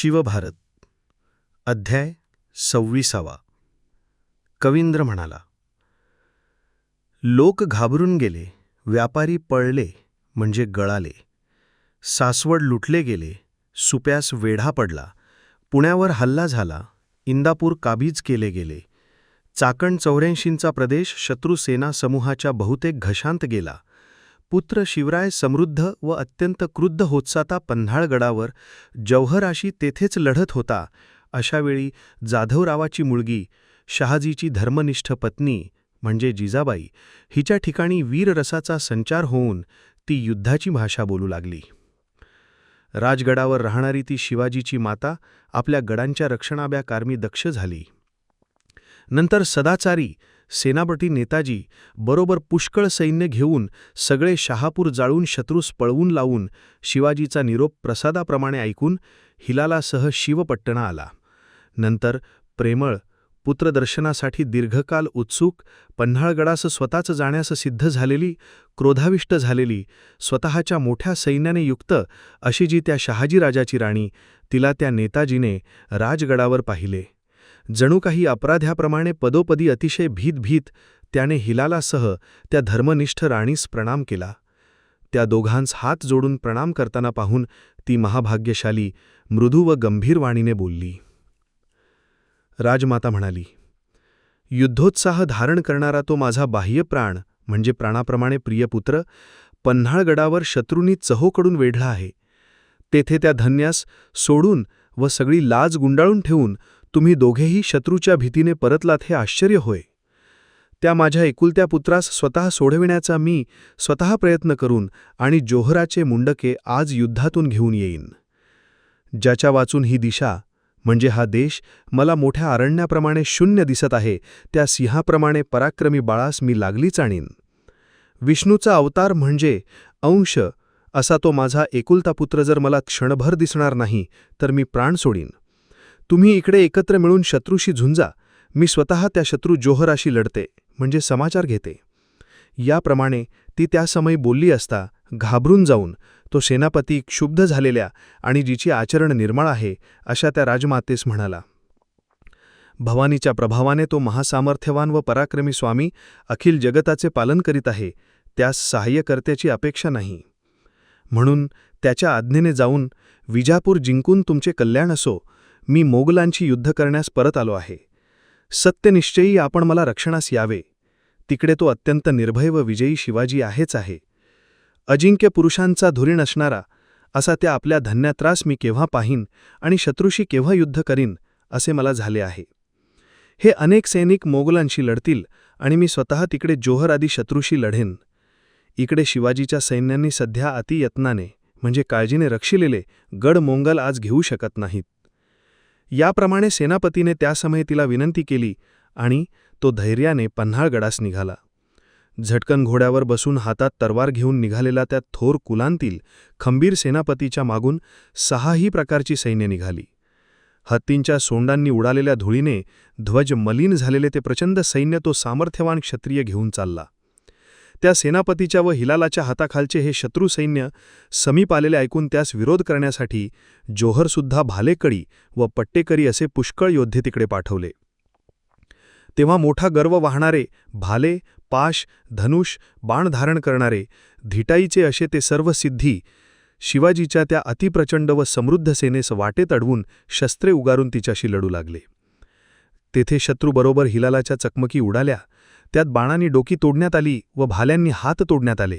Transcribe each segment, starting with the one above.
शिवभारत. अध्याय सव्वीसावा. कवींद्र म्हणाला लोक घाबरून गेले व्यापारी पळले म्हणजे गळाले. सासवड लुटले गेले सुप्यास वेढा पडला. पुण्यावर हल्ला झाला इंदापूर काबीज केले गेले. चाकण चौऱ्याऐंशींचा प्रदेश शत्रुसेना समूहाच्या बहुतेक घशांत गेला. पुत्र शिवराय समृद्ध व अत्यंत क्रुद्ध होतसाता पन्हाळगडावर जौहराशी तेथेच लढत होता. अशावेळी जाधवरावाची मुलगी शहाजीची धर्मनिष्ठ पत्नी म्हणजे जिजाबाई हिच्या ठिकाणी वीररसाचा संचार होऊन ती युद्धाची भाषा बोलू लागली. राजगडावर राहणारी ती शिवाजीची माता आपल्या गडांच्या रक्षणाब्या कारमी दक्ष झाली. नंतर सदाचारी सेनापती नेताजी बरोबर पुष्कळ सैन्य घेऊन सगळे शहापूर जाळून शत्रूस पळवून लावून शिवाजीचा निरोप प्रसादाप्रमाणे ऐकून हिलालासह शिवपट्टणा आला. नंतर प्रेमळ पुत्रदर्शनासाठी दीर्घकाल उत्सुक पन्हाळगडास स्वतःच जाण्यास सिद्ध झालेली क्रोधाविष्ट झालेली स्वतःच्या मोठ्या सैन्याने युक्त अशी जी त्या शहाजीराजाची राणी तिला त्या नेताजीने राजगडावर पाहिले. जणू काही अपराध्याप्रमाणे पदोपदी अतिशय भीतभीत त्याने हिलालासह त्या धर्मनिष्ठ राणीस प्रणाम केला. त्या दोघांस हात जोडून प्रणाम करताना पाहून ती महाभाग्यशाली मृदू व गंभीर वाणीने बोलली. राजमाता म्हणाली युद्धोत्साह धारण करणारा तो माझा बाह्य प्राण म्हणजे प्राणाप्रमाणे प्रियपुत्र पन्हाळगडावर शत्रूंनी चहोकडून वेढला आहे. तेथे त्या धन्यास सोडून व सगळी लाज गुंडाळून ठेवून तुम्ही दोघेही शत्रूच्या भीतीने परतलात हे आश्चर्य होय. त्या माझ्या एकुलत्या पुत्रास स्वतः सोडविण्याचा मी स्वतः प्रयत्न करून आणि जोहराचे मुंडके आज युद्धातून घेऊन येईन. ज्याच्या वाचून ही दिशा म्हणजे हा देश मला मोठ्या अरण्याप्रमाणे शून्य दिसत आहे त्या सिंहाप्रमाणे पराक्रमी बाळास मी लागलीच आणीन विष्णूचा अवतार म्हणजे अंश असा तो माझा एकुलता पुत्र जर मला क्षणभर दिसणार नाही तर मी प्राण सोडीन. तुम्ही इकडे एकत्र मिळून शत्रूशी झुंजा. मी स्वतः त्या शत्रू जोहराशी लढते म्हणजे समाचार घेते. याप्रमाणे ती त्यासमयी बोलली असता घाबरून जाऊन तो सेनापती क्षुब्ध झालेल्या आणि जिची आचरण निर्मळ आहे अशा त्या राजमातेस म्हणाला. भवानीच्या प्रभावाने तो महासामर्थ्यवान व पराक्रमी स्वामी अखिल जगताचे पालन करीत आहे त्यास सहाय्यकर्त्याची अपेक्षा नाही. म्हणून त्याच्या आज्ञेने जाऊन विजापूर जिंकून तुमचे कल्याण असो मी मोगलांची युद्ध करण्यास परत आलो आहे. सत्यनिश्चयी आपण मला रक्षणास यावे. तिकडे तो अत्यंत निर्भय व विजयी शिवाजी आहेच आहे. अजिंक्य पुरुषांचा धुरीण असणारा असा त्या आपल्या धन्यात्रास मी केव्हा पाहीन आणि शत्रूशी केव्हा युद्ध करीन असे मला झाले आहे. हे अनेक सैनिक मोगलांशी लढतील आणि मी स्वतः तिकडे जोहर आदी शत्रूशी लढेन. इकडे शिवाजीच्या सैन्यांनी सध्या अतियत्नाने म्हणजे काळजीने रक्षिलेले गड मोंगल आज घेऊ शकत नाहीत. याप्रमाणे सेनापतीने त्यासमयी तिला विनंती केली आणि तो धैर्याने पन्हाळगडास निघाला. झटकन घोड्यावर बसून हातात तरवार घेऊन निघालेला त्या थोर कुलांतील खंबीर सेनापतीच्या मागून सहाही प्रकारची सैन्य निघाली. हत्तींच्या सोंडांनी उडालेल्या धुळीने ध्वज मलिन झालेले ते प्रचंड सैन्य तो सामर्थ्यवान क्षत्रिय घेऊन चालला. त्या सेनापतीच्या व हिलालाच्या हाताखालचे हे शत्रू सैन्य समीप आलेले ऐकून त्यास विरोध करण्यासाठी जोहरसुद्धा भालेकडी व पट्टेकरी असे पुष्कळ योद्धे तिकडे पाठवले. तेव्हा मोठा गर्व वाहणारे भाले पाश धनुष बाण धारण करणारे धिटाईचे असे ते सर्व सिद्धी शिवाजीच्या त्या अतिप्रचंड व समृद्ध सेनेस वाटेत अडवून शस्त्रे उगारून तिच्याशी लढू लागले. तेथे शत्रूबरोबर हिलालाच्या चकमकी उडाल्या. त्यात बाणांनी डोकी तोडण्यात आली व भाल्यांनी हात तोडण्यात आले.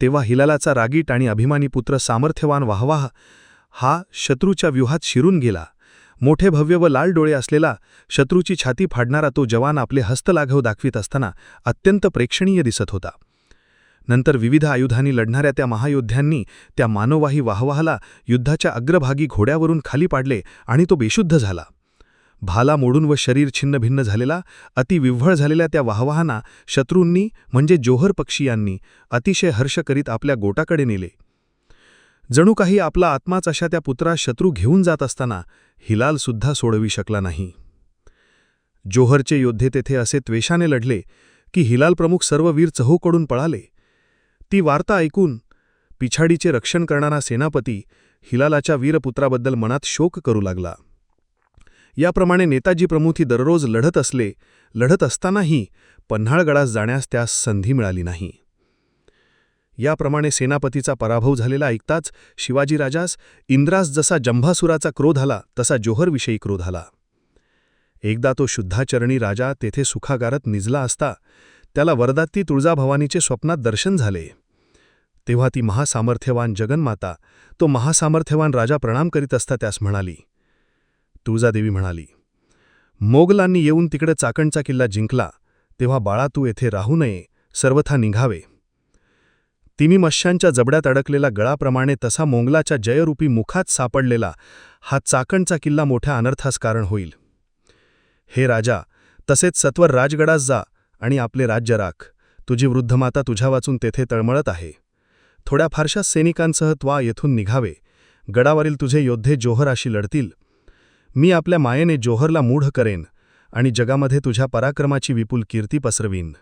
तेव्हा हिलालाचा रागीट आणि अभिमानी पुत्र सामर्थ्यवान वाहवाह हा शत्रूच्या व्यूहात शिरून गेला. मोठे भव्य व लाल डोळे असलेला शत्रूची छाती फाडणारा तो जवान आपले हस्तलाघव दाखवित असताना अत्यंत प्रेक्षणीय दिसत होता. नंतर विविध आयुधांनी लढणाऱ्या त्या महायोद्ध्यांनी त्या मानववाही वाहवाहाला युद्धाच्या अग्रभागी घोड्यावरून खाली पाडले आणि तो बेशुद्ध झाला. भाला मोडून व शरीर छिन्नभिन्न झालेला अतिविव्हळ झालेल्या त्या वाहवाहांना शत्रूंनी म्हणजे जोहर पक्षीयांनी अतिशय हर्ष करीत आपल्या गोटाकडे नेले. जणू काही आपला आत्माच अशा त्या पुत्रा शत्रू घेऊन जात असताना हिलालसुद्धा सोडवी शकला नाही. जोहरचे योद्धे तेथे असे त्वेषाने लढले की हिलाल प्रमुख सर्व वीर चहूकडून पळाले. ती वार्ता ऐकून पिछाडीचे रक्षण करणारा सेनापती हिलालाच्या वीरपुत्राबद्दल मनात शोक करू लागला. याप्रमाणे नेताजी ही दररोज लढत असले लढत असतानाही पन्हाळगडास जाण्यास त्यास संधी मिळाली नाही. याप्रमाणे सेनापतीचा पराभव झालेला ऐकताच शिवाजीराजास इंद्रास जसा जंभासुराचा क्रोध आला तसा जोहरविषयी क्रोध आला. एकदा तो शुद्धाचरणी राजा तेथे सुखागारत निजला असता त्याला वरदात्ती तुळजाभवानीचे स्वप्नात दर्शन झाले. तेव्हा ती महासामर्थ्यवान जगन्माता तो महासामर्थ्यवान राजा प्रणाम करीत असता त्यास म्हणाली तुळजादेवी म्हणाली मोगलांनी येऊन तिकडे चाकणचा किल्ला जिंकला तेव्हा बाळा तू येथे राहू नये सर्वथा निघावे. तिमी मश्यांच्या जबड्यात अडकलेला गळाप्रमाणे तसा मोंगलाच्या जयरूपी मुखात सापडलेला हा चाकणचा किल्ला मोठ्या अनर्थास कारण होईल. हे राजा तसेच सत्वर राजगडास जा आणि आपले राज्य राख. तुझी वृद्धमाता तुझ्या वाचून तेथे तळमळत आहे. थोड्या फारशा सैनिकांसह त्वा येथून निघावे. गडावरील तुझे योद्धे जोहराशी लढतील. मी आपल्या मायेने जोहरला मूढ करेन आणि जगामध्ये तुझ्या पराक्रमाची विपुल कीर्ती पसरवीन.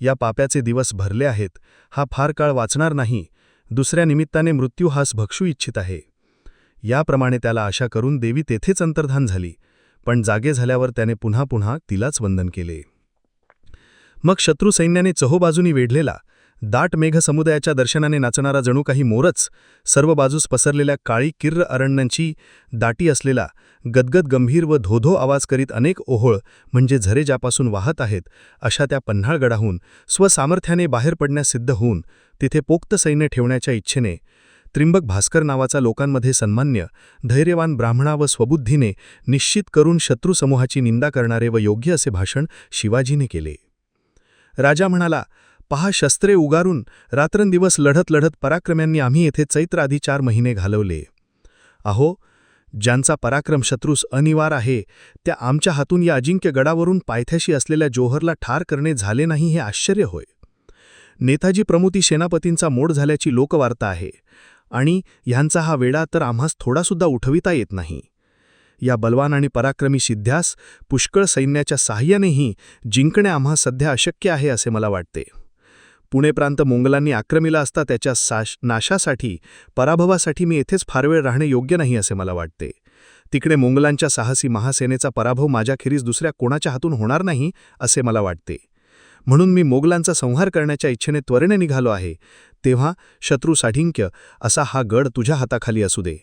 या पाप्याचे दिवस भरले आहेत हा फार काळ वाचणार नाही दुसऱ्या निमित्ताने मृत्यूहास भक्षू इच्छित आहे. याप्रमाणे त्याला आशा करून देवी तेथेच अंतर्धान झाली पण जागे झाल्यावर त्याने पुन्हा पुन्हा तिलाच वंदन केले. मग शत्रू सैन्याने चहोबाजूनी वेढलेला दाट मेघ समुदायाच्या दर्शनाने नाचणारा जणू काही मोरच सर्व बाजूस पसरलेल्या काळी किर्र अरण्यांची दाटी असलेला गदगद गंभीर व धोधो आवाज करीत अनेक ओहोळ म्हणजे झरे ज्यापासून वाहत आहेत अशा त्या पन्हाळगडाहून स्वसामर्थ्याने बाहेर पडण्यास सिद्ध होऊन तिथे पोक्त सैन्य ठेवण्याच्या इच्छेने त्रिंबक भास्कर नावाचा लोकांमध्ये सन्मान्य धैर्यवान ब्राह्मणा व स्वबुद्धीने निश्चित करून शत्रुसमूहाची निंदा करणारे व योग्य असे भाषण शिवाजीने केले. राजा म्हणाला पहा शस्त्रे उगारून रात्रंदिवस लढत लढत पराक्रम्यांनी आम्ही येथे चैत्र आधी चार महिने घालवले. अहो ज्यांचा पराक्रम शत्रूस अनिवार आहे त्या आमच्या हातून या अजिंक्य गडावरून पायथ्याशी असलेल्या जोहरला ठार करणे झाले नाही हे आश्चर्य होय. नेताजी प्रमुती सेनापतींचा मोड झाल्याची लोकवार्ता आहे आणि ह्यांचा हा वेडा तर आम्हास थोडासुद्धा उठविता येत नाही. या बलवान आणि पराक्रमी सिद्ध्यास पुष्कळ सैन्याच्या साह्यानेही जिंकणे आम्हा सध्या अशक्य आहे असे मला वाटते. पुणे प्रांत मोंगलांनी आक्रमिला असता त्याच्या साश नाशासाठी पराभवासाठी मी येथेच फार वेळ राहणे योग्य नाही असे मला वाटते. तिकडे मोंगलांच्या साहसी महासेनेचा पराभव माझ्याखेरीज दुसऱ्या कोणाच्या हातून होणार नाही असे मला वाटते. म्हणून मी मोगलांचा संहार करण्याच्या इच्छेने त्वरेने निघालो आहे. तेव्हा शत्रू साढिंक्य असा हा गड तुझ्या हाताखाली असू दे.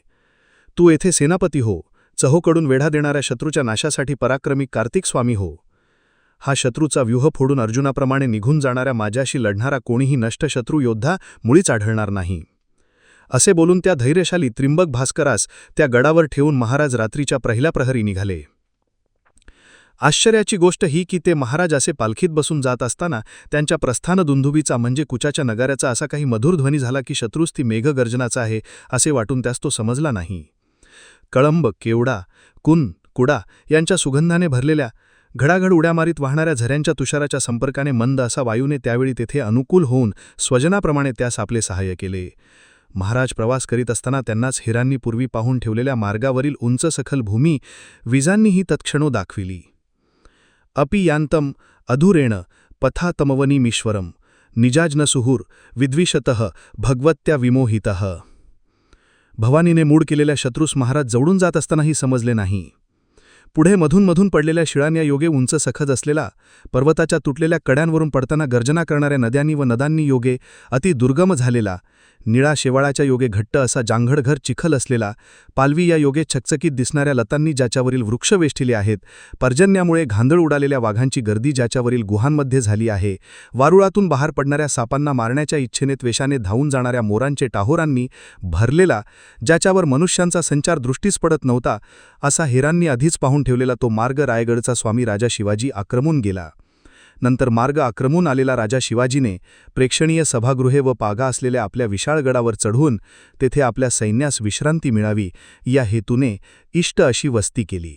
तू येथे सेनापती हो. चहोकडून वेढा देणाऱ्या शत्रूच्या नाशासाठी पराक्रमी कार्तिक स्वामी हो. हा शत्रूचा व्यूह फोडून अर्जुनाप्रमाणे निघून जाणाऱ्या माझ्याशी लढणारा कोणीही नष्ट शत्रू योद्धा मुळीच आढळणार नाही. असे बोलून त्या धैर्यशाली त्रिंबक भास्करास त्या गडावर ठेवून महाराज रात्रीच्या पहिल्या प्रहरी निघाले. आश्चर्याची गोष्ट ही की ते महाराज असे पालखीत बसून जात असताना त्यांच्या प्रस्थानदुंदुबीचा म्हणजे कुचाच्या नगाऱ्याचा असा काही मधुर ध्वनी झाला की शत्रूस ती मेघगर्जनाचा आहे असे वाटून त्यास तो समजला नाही. कळंब केवडा कुन कुडा यांच्या सुगंधाने भरलेल्या घडाघड उड्या मारीत वाहणाऱ्या झऱ्यांच्या तुषाराच्या संपर्काने मंद असा वायूने त्यावेळी तेथे अनुकूल होऊन स्वजनाप्रमाणे त्यास आपले सहाय्य केले. महाराज प्रवास करीत असताना त्यांनाच हिरांनी पूर्वी पाहून ठेवलेल्या मार्गावरील उंच सखल भूमी विजांनीही तत्क्षणो दाखविली. अपि यांतम अधुरेण पथातमवनीमीश्वरम निजाजनसुहूर विद्विषत भगवत्या विमोहित. भवानीने मूड केलेल्या शत्रूस महाराज जवळून जात असतानाही समजले नाही. पुढे मधूनमधून पडलेल्या शिळांया योगे उंच सखज असलेला पर्वताच्या तुटलेल्या कड्यांवरून पडताना गर्जना करणाऱ्या नद्यांनी व नदांनी योगे अति दुर्गम झालेला निळा शेवाळाच्या योगे घट्ट असा जांघडघर चिखल असलेला पालवी या योगे छकचकीत दिसणाऱ्या लतांनी ज्याच्यावरील वृक्ष वेष्टिले आहेत पर्जन्यामुळे घांदळ उडालेल्या वाघांची गर्दी ज्याच्यावरील गुहांमध्ये झाली आहे वारुळातून बाहेर पडणाऱ्या सापांना मारण्याच्या इच्छेने त्वेषाने धावून जाणाऱ्या मोरांचे टाहोरांनी भरलेला ज्याच्यावर मनुष्यांचा संचार दृष्टीस पडत नव्हता असा हेरांनी आधीच पाहून ठेवलेला तो मार्ग रायगडचा स्वामी राजा शिवाजी आक्रमून गेला. नंतर मार्ग आक्रमून आलेला राजा शिवाजीने प्रेक्षणीय सभागृहे व पागा असलेल्या आपल्या विशाळगडावर चढून तेथे आपल्या सैन्यास विश्रांती मिळावी या हेतूने इष्ट अशी वस्ती केली.